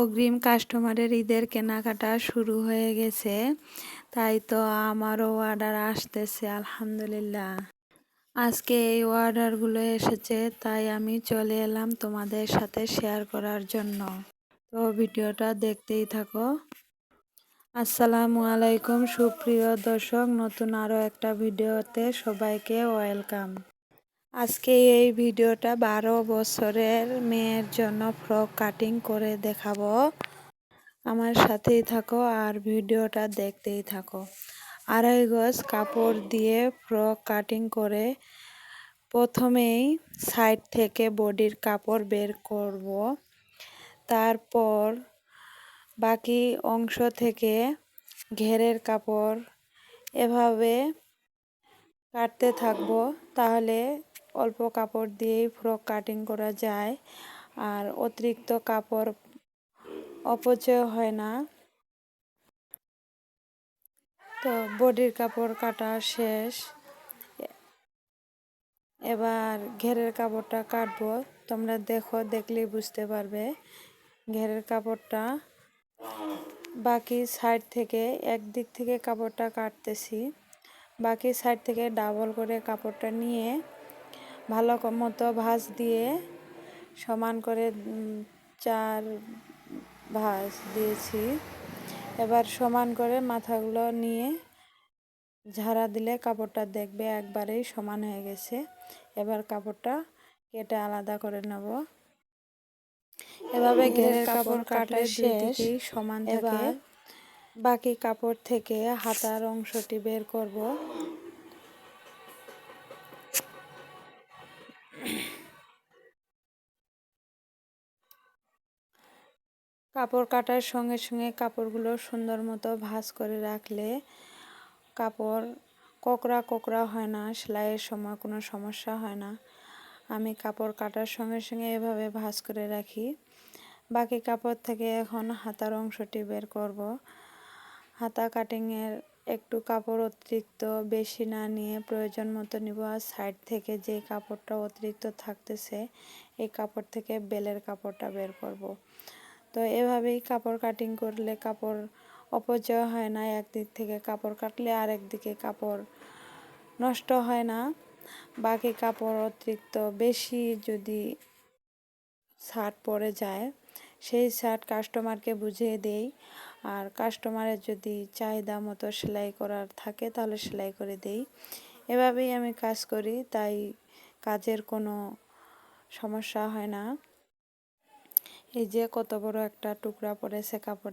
অগ্রিম কাস্টমারের ঈদের কেনাকাটা শুরু হয়ে গেছে। তাই তো আমারও অর্ডার আসতেছে, আলহামদুলিল্লাহ। আজকে এই অর্ডারগুলো এসেছে, তাই আমি চলে এলাম তোমাদের সাথে শেয়ার করার জন্য। তো ভিডিওটা দেখতেই থাকো। আসসালামু আলাইকুম, সুপ্রিয় দর্শক, নতুন আরও একটা ভিডিওতে সবাইকে ওয়েলকাম। আজকে এই ভিডিওটা বারো বছরের মেয়ের জন্য ফ্রক কাটিং করে দেখাবো। আমার সাথেই থাকো আর ভিডিওটা দেখতেই থাকো। আড়াই গজ কাপড় দিয়ে ফ্রক কাটিং করে প্রথমেই সাইড থেকে বডির কাপড় বের করব। তারপর বাকি অংশ থেকে ঘেরের কাপড় এভাবে কাটতে থাকব। তাহলে অল্প কাপড় দিয়েই ফ্রক কাটিং করা যায়। আর অতিরিক্ত কাপড় অপচয় হয় না। তো বডির কাপড় কাটা শেষ। এবার ঘেরের কাপড়টা কাটবো। তোমরা দেখো, দেখলেই বুঝতে পারবে। ঘেরের কাপড়টা বাকি সাইড থেকে একদিক থেকে কাপড়টা কাটতেছি। বাকি সাইড থেকে ডাবল করে কাপড়টা নিয়ে ভালো মতো ভাঁজ দিয়ে সমান করে চার ভাঁজ দিয়েছি। এবার সমান করে মাথাগুলো নিয়ে ঝাড়া দিলে কাপড়টা দেখবে একবারেই সমান হয়ে গেছে। এবার কাপড়টা কেটে আলাদা করে নেব। এভাবে ঘেরের কাপড় কাটলে শেষ সমান থাকে। বাকি কাপড় থেকে হাতার অংশটি বের করব। কাপড় কাটার সঙ্গে সঙ্গে কাপড়গুলো সুন্দর মতো ভাঁজ করে রাখলে কাপড় কোকড়া কোকড়া হয় না, সেলাইয়ের সময় কোনো সমস্যা হয় না। আমি কাপড় কাটার সঙ্গে সঙ্গে এভাবে ভাঁজ করে রাখি। বাকি কাপড় থেকে এখন হাতার অংশটি বের করব। হাতা কাটিংয়ের একটু কাপড় অতিরিক্ত বেশি না নিয়ে প্রয়োজন মতো নিব। আর সাইড থেকে যে কাপড়টা অতিরিক্ত থাকতেছে, এই কাপড় থেকে বেলের কাপড়টা বের করব। তো এভাবেই কাপড় কাটিং করলে কাপড় অপচয় হয় না, একদিক থেকে কাপড় কাটলে আরেক দিকে কাপড় নষ্ট হয় না। বাকি কাপড় অতিরিক্ত বেশি যদি শার্ট পরে যায়, সেই শার্ট কাস্টমারকে বুঝিয়ে দেই। আর কাস্টমারের যদি চাহিদা মতো সেলাই করার থাকে তাহলে সেলাই করে দেই। এভাবেই আমি কাজ করি, তাই কাজের কোনো সমস্যা হয় না। এই যে কত বড় একটা টুকরা পড়েছে কাপড়ে।